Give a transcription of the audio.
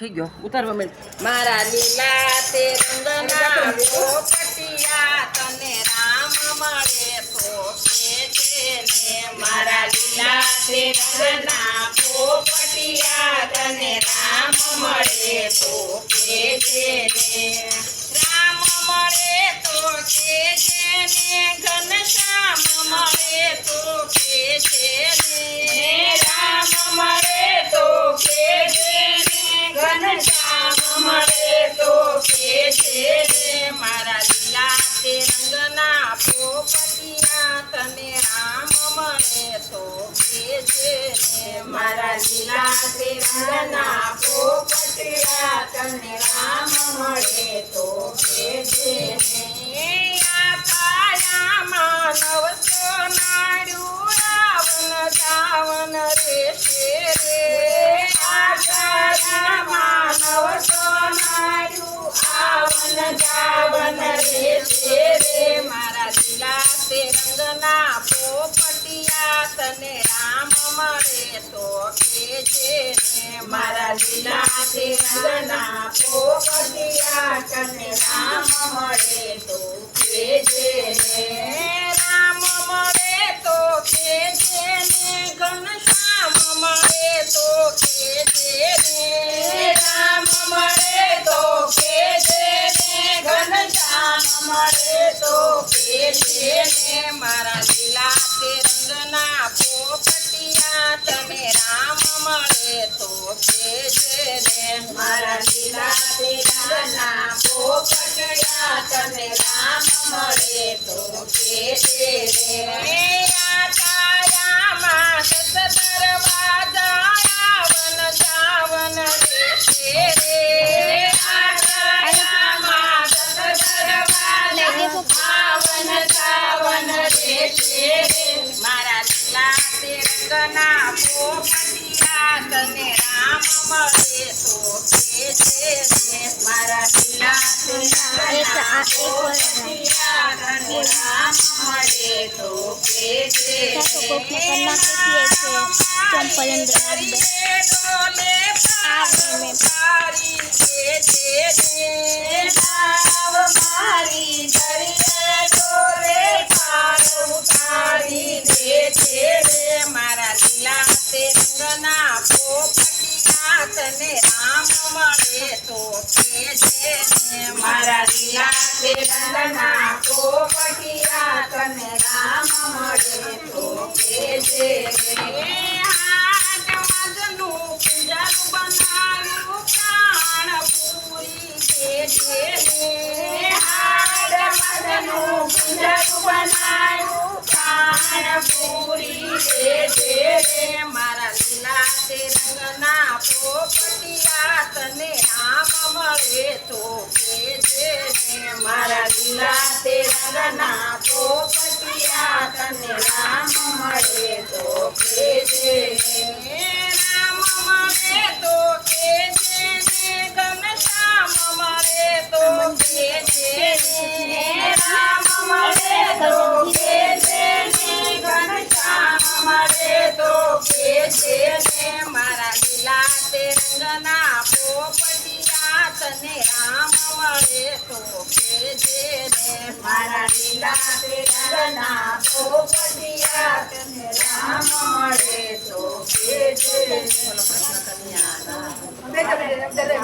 થઈ ગયો. ઉતારવા માંડ. મારા લીલા તે રંગના પટિયા તને રામ મળે તો ને. મારા લીલા તે રંગના પોપટિયા, તને રામ મળે તો ને. મારા લીલા તે રંગના પોપટિયા તને રામ મળે તો કેજે ને આ કાયામાં નવસો નાડ્યું રાવણ જાવન રેશે રે આ કાયામાં નવસો નાડ્યું આવન જાવન રેશે મારા રંગના પોપટિયા, તને રામ મળે તો કે ને મારા તે રંગના પોપટિયા, તને રામ મળે તો કેજે છે રામ મળે તો કે છે ને, ઘનશ્યામ મળે તો કે છે રામ મળે તો કેજે ને, ઘનશ્યામ મળે ને મારા લીલા તે રંગના પોપટિયા તને રામ મળે તો કેજે ને આ કાયામાં દસ દરવાજા આવન જાવન રેશે રે આ કાયામાં દસ દરવાજા આવન જાવન રેશે રે મારા લીલા તે રંગના પોપટિયા તને રામ મળે તો કેજે ને મારા લીલા તે રંગના પોપટિયા રામ મળે તો કે છે ચંપલ અંદર રાખી દે મારા તે રંગના પોપટિયા તને રામ મળે તો કેજે ને હાથ મજનું પિંજરું બનાવ્યું પ્રાણ પૂરી કેજે ને હાથ મજનું બનાવ્યું પ્રાણ પૂરી કેજે મારા લીલા તે રંગના પોપટિયા તને રામ મળે તો ને મારા લીલા તે તો પોપટિયા તને રામ મળે તો કે ને રામ મળે તો કે ને ઘનશ્યામ મળે તો કે ને રામ મળે તો કે ને ઘનશ્યામ મળે તો કે ને મારા લીલા તે રંગના પોપટિયા તને આમ મળે તો કેજે ને મારા લીલા તે રંગના પોપટિયા તને રામ મળે તો કેજે ને